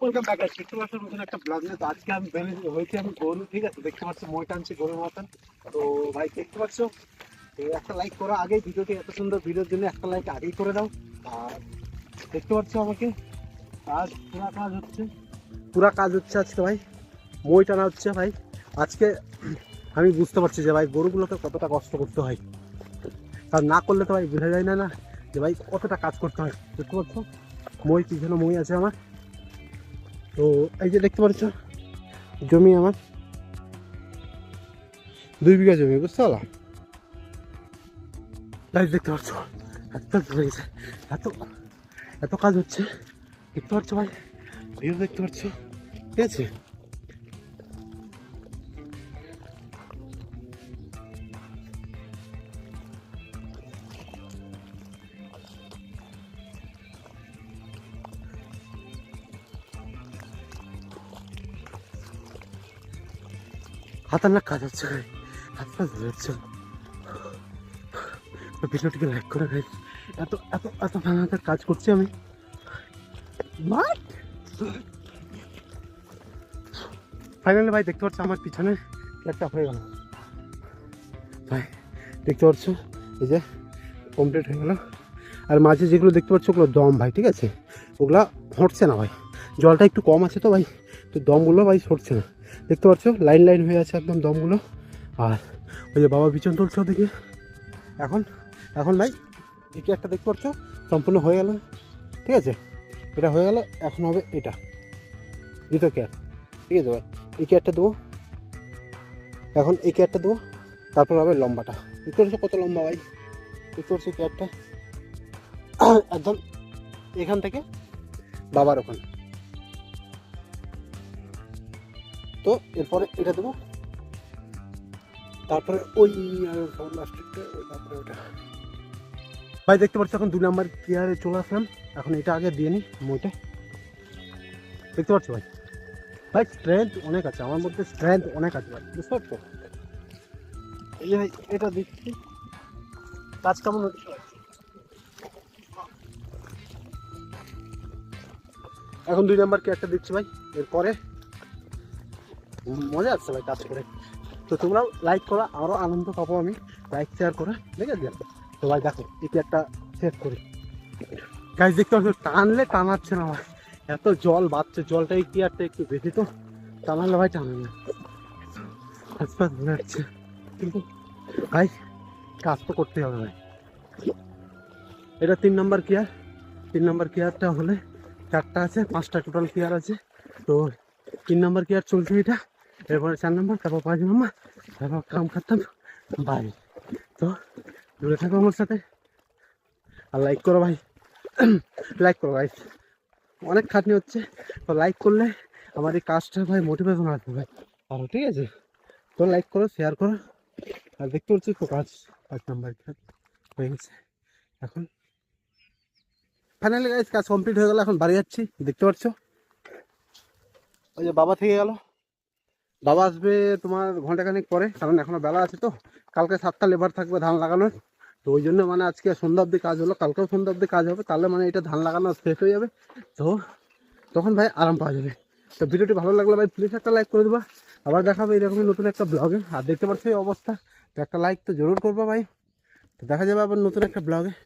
Welcome back দেখতে পাচ্ছেন নতুন একটা ব্লগ নিয়ে তো আজকে আমি বের হয়েছি আমি গরু, ঠিক আছে? দেখতে পাচ্ছি মই টানছি গরুর মতন। তো ভাই, দেখতে পাচ্ছ? একটা লাইক করো আগে ভিডিওটি এত সুন্দর ভিডিওর জন্য একটা লাইক আগেই করে দাও। আর দেখতে পাচ্ছ আমাকে? কাজ পুরা কাজ হচ্ছে। পুরা কাজ হচ্ছে আজকে ভাই। মই টানা হচ্ছে ভাই। আজকে আমি বুঝতে পারছি যে ভাই, গরুগুলোকে কতটা কষ্ট করতে হয়। আর না করলে তো ভাই বোঝা যায় না না যে ভাই কতটা কাজ করতে হয়। দেখতে পাচ্ছ? মই পিছনে মই আছে আমার। তো এই যে দেখতে পাচ্ছ, জমি আমার। দুই বিঘা জমি বুঝতে পারলাম তাই দেখতে পাচ্ছ, এত গেছে, এত এত কাজ হচ্ছে। দেখতে পাচ্ছ ভাই? দেখতে পাচ্ছ। ঠিক আছে? হাতার কাজ হচ্ছে ভাই হাত পা ধরে যাচ্ছে। ভিডিওটিকে লাইক করে ভাই এত এত এত ভাঙাতে কাজ করছি আমি। ফাইনালি ভাই দেখতে পাচ্ছ আমার পিছনে একটা হয়ে গেল। ভাই দেখতে পাচ্ছ? এই যে কমপ্লিট হয়ে গেল। আর মাঝে যেগুলো দেখতে পাচ্ছ ওগুলো দম ভাই ঠিক আছে? ওগুলা হটছে না ভাই। জলটা একটু কম আছে তো ভাই তো দমগুলো ভাই সরছে না। দেখতে পাচ্ছ? লাইন লাইন হয়ে আছে একদম দমগুলো। আর ওই যে বাবা বিচন তুলছে ওদিকে। এখন এখন ভাই এটি একটা দেখতে পাচ্ছ? সম্পূর্ণ হয়ে গেল। ঠিক আছে? এটা হয়ে গেল, এখন হবে এটা। দ্বিতীয় কেয়ার ঠিক আছে ভাই? এই কেয়ারটা দেবো। এখন এই কেয়ারটা দেবো। তারপর হবে লম্বাটা। দেখতে পাচ্ছ কত লম্বা ভাই? দেখতে পাচ্ছ কেয়ারটা একদম এখান থেকে বাবার ওখানে। তো এরপরে এটা দেবো। তারপরে ওই ভাই, দেখতে পাচ্ছ এখন দু নাম্বার চেয়ারে চলে আসলাম। এখন এটা আগে দিয়ে নিই মইটা দেখতে পাচ্ছ ভাই? ভাই স্ট্রেংথ অনেক আছে। আমার মধ্যে স্ট্রেংথ অনেক আছে ভাই। বুঝতে পারছ? এই ভাই, এটা দিচ্ছি কাজ কেমন হচ্ছে? এখন দুই নাম্বার চেয়ারটা দিচ্ছি ভাই। এরপরে মজা আসছে ভাই কাজ করে। তো তোমরাও লাইক করো আরও আনন্দ পাবো আমি লাইক শেয়ার করে ঠিক আছে তো ভাই দেখো, এটি একটা শেষ করি। গাছ দেখতে পাচ্ছ, টানলে টানাচ্ছে না ভাই। এত জল বাড়ছে জলটা এই চেয়ারটা একটু বেশি তো? টানালে ভাই টানে না। হাত পা ধরে যাচ্ছে। কিন্তু ভাই, কাজ তো করতেই হবে ভাই। এটা তিন নম্বর কেয়ার তিন নম্বর কেয়ারটা হলে চারটা আছে, পাঁচটা টোটাল কেয়ার আছে। তো তিন নম্বর কেয়ার চলছে এটা। এরপরে চার নম্বর, তারপর পাঁচ নম্বর, তারপর কাম করতাম বাড়ি তো দূরে থাকো আমার সাথে। আর লাইক করো ভাই। লাইক করো ভাই অনেক খাটনি হচ্ছে। তো লাইক করলে আমার এই কাজটা ভাই মোটিভেশন আসবে ভাই। আরও ঠিক আছে? তো লাইক করো শেয়ার করো। আর দেখতে পাচ্ছি তো কাজ। পাঁচ নাম্বার হয়ে গেছে। এখন ফাইনালি গাইজ কাজ কমপ্লিট হয়ে গেল। এখন বাড়ি যাচ্ছি। দেখতে পাচ্ছ? ওই যে বাবা থেকে গেল। বাবা আসবে তোমার ঘন্টাখানেক পরে, কারণ এখনও বেলা আছে তো। কালকে সাতটা লেবার থাকবে ধান লাগানোর। তো ওই জন্য মানে আজকে সন্ধ্যা অব্দি কাজ হলো, কালকেও সন্ধ্যা অব্দি কাজ হবে, তাহলে মানে এটা ধান লাগানো শেষ হয়ে যাবে। তো তখন ভাই আরাম পাওয়া যাবে। তো ভিডিওটি ভালো লাগলে ভাই প্লিজ একটা লাইক করে দেবা। আবার দেখাবে এরকমই নতুন একটা ব্লগে আর দেখতে পাচ্ছ এই অবস্থা। তো একটা লাইক তো জরুর করবা ভাই। তো দেখা যাবে আবার নতুন একটা ব্লগে